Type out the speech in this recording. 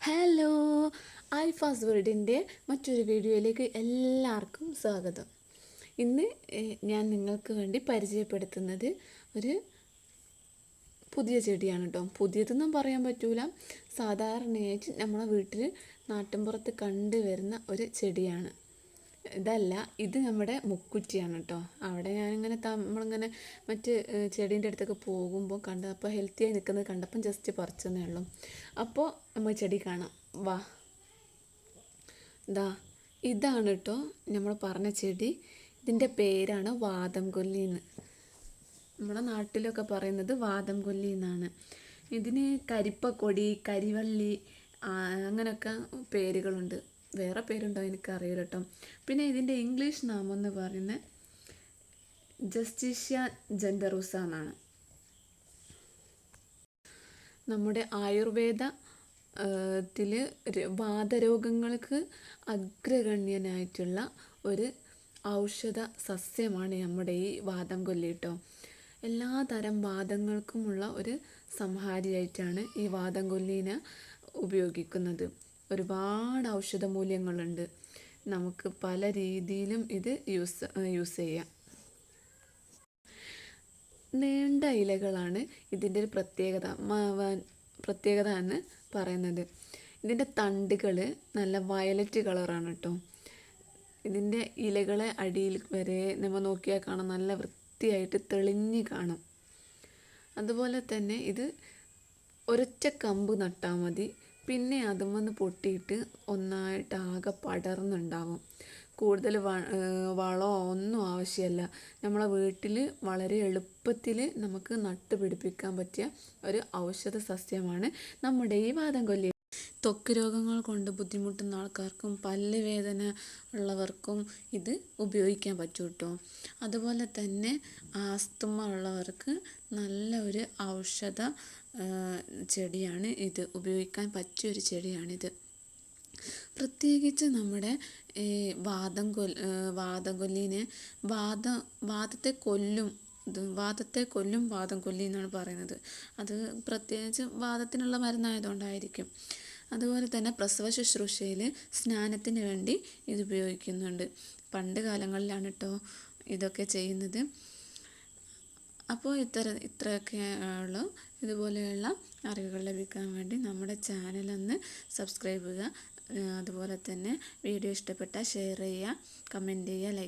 Hello alphas വേൾഡിന്റെ മറ്റൊരു വീഡിയോയിലേക്ക് എല്ലാവർക്കും സ്വാഗതം. ഇന്ന് ഞാൻ നിങ്ങൾക്ക് വേണ്ടി പരിചയപ്പെടുത്തുന്നത് ഒരു പുതിയ ചെടിയാണ് കേട്ടോ. പുതിയതൊന്നും പറയാൻ പറ്റൂല. സാധാരണയായിട്ട് നമ്മളെ വീട്ടിൽ നാട്ടിൻപുറത്ത് കണ്ടുവരുന്ന ഒരു ചെടിയാണ്. ഇതല്ല ഇത് നമ്മുടെ മുക്കുറ്റിയാണ് കേട്ടോ അവിടെ ഞാനിങ്ങനെ നമ്മളിങ്ങനെ മറ്റ് ചെടീന്റെ അടുത്തൊക്കെ പോകുമ്പോൾ കണ്ട അപ്പോൾ ഹെൽത്തി ആയി നിൽക്കുന്നത് കണ്ടപ്പം ജസ്റ്റ് പറിച്ചെന്നേ ഉള്ളൂ. അപ്പോൾ നമ്മൾ ചെടി കാണാം. വാ. ഇതാ ഇതാണ് കേട്ടോ നമ്മൾ പറഞ്ഞ ചെടി. ഇതിന്റെ പേരാണ് വാദം കൊല്ലിന്ന് നമ്മുടെ നാട്ടിലൊക്കെ പറയുന്നത് വാദം കൊല്ലി എന്നാണ്. ഇതിന് കരിപ്പക്കൊടി കരിവള്ളി അങ്ങനെയൊക്കെ പേരുകളുണ്ട്. വേറെ പേരുണ്ടോ എനിക്കറിയില്ല കേട്ടോ. പിന്നെ ഇതിന്റെ ഇംഗ്ലീഷ് നാമം എന്ന് പറയുന്നത് ജസ്റ്റിഷ്യ ജെൻഡറൂസ എന്നാണ് നമ്മുടെ ആയുർവേദ ത്തിൽ വാതരോഗങ്ങൾക്ക് അഗ്രഗണ്യനായിട്ടുള്ള ഒരു ഔഷധ സസ്യമാണ് നമ്മുടെ ഈ വാദം കൊല്ലി കേട്ടോ. എല്ലാ തരം വാദങ്ങൾക്കുമുള്ള ഒരു സംഹാരിയായിട്ടാണ് ഈ വാദം കൊല്ലിനെ ഉപയോഗിക്കുന്നത്. ഒരുപാട് ഔഷധ മൂല്യങ്ങളുണ്ട് നമുക്ക് പല രീതിയിലും ഇത് യൂസ് യൂസ് ചെയ്യാം. നീണ്ട ഇലകളാണ് ഇതിന്റെ ഒരു പ്രത്യേകത. പ്രത്യേകത എന്ന് പറയുന്നത്. ഇതിന്റെ തണ്ടുകൾ നല്ല വയലറ്റ് കളറാണ് കേട്ടോ ഇതിന്റെ ഇലകളെ അടിയിൽ വരെ നമ്മൾ നോക്കിയാൽ കാണാം. നല്ല വൃത്തിയായിട്ട് തെളിഞ്ഞ് കാണും. അതുപോലെ തന്നെ ഇത് ഒരൊറ്റ കമ്പ് നട്ടാൽ മതി. പിന്നെ അതും വന്ന് പൊട്ടിയിട്ട് ഒന്നായിട്ട് ആകെ പടർന്നുണ്ടാവും. കൂടുതൽ വളമോ ഒന്നും ആവശ്യമല്ല നമ്മളെ വീട്ടിൽ വളരെ എളുപ്പത്തിൽ നമുക്ക് നട്ടുപിടിപ്പിക്കാൻ പറ്റിയ ഒരു ഔഷധ സസ്യമാണ് നമ്മുടെ ഈ വാദം കൊല്ലി ത്വക്ക് രോഗങ്ങൾ കൊണ്ട് ബുദ്ധിമുട്ടുന്ന ആൾക്കാർക്കും പല്ല് വേദന ഉള്ളവർക്കും ഇത് ഉപയോഗിക്കാൻ പറ്റും കേട്ടോ അതുപോലെ തന്നെ ആസ്തുമ ഉള്ളവർക്ക് നല്ല ഒരു ഔഷധ ചെടിയാണ് ഇത്. ഉപയോഗിക്കാൻ പറ്റിയ ഒരു ചെടിയാണിത്. പ്രത്യേകിച്ച് നമ്മുടെ ഈ വാദം കൊൽ വാദം കൊല്ലിന് വാദ വാദത്തെ കൊല്ലും വാദത്തെ കൊല്ലും വാദം കൊല്ലി എന്നാണ് പറയുന്നത്. അത് പ്രത്യേകിച്ച് വാദത്തിനുള്ള മരുന്നായതുകൊണ്ടായിരിക്കും. അതുപോലെ തന്നെ പ്രസവ ശുശ്രൂഷയിൽ സ്നാനത്തിന് വേണ്ടി ഇത് ഉപയോഗിക്കുന്നുണ്ട്. പണ്ട് കാലങ്ങളിലാണ് കേട്ടോ ഇതൊക്കെ ചെയ്യുന്നത്. അപ്പോൾ ഇത്ര ഇത്രയൊക്കെ ഉള്ളൂ. ഇതുപോലെയുള്ള അറിവുകൾ ലഭിക്കാൻ വേണ്ടി നമ്മുടെ ചാനലൊന്ന് സബ്സ്ക്രൈബ് ചെയ്യുക. അതുപോലെ തന്നെ വീഡിയോ ഇഷ്ടപ്പെട്ടാൽ ഷെയർ ചെയ്യുക കമന്റ് ചെയ്യുക ലൈക്ക്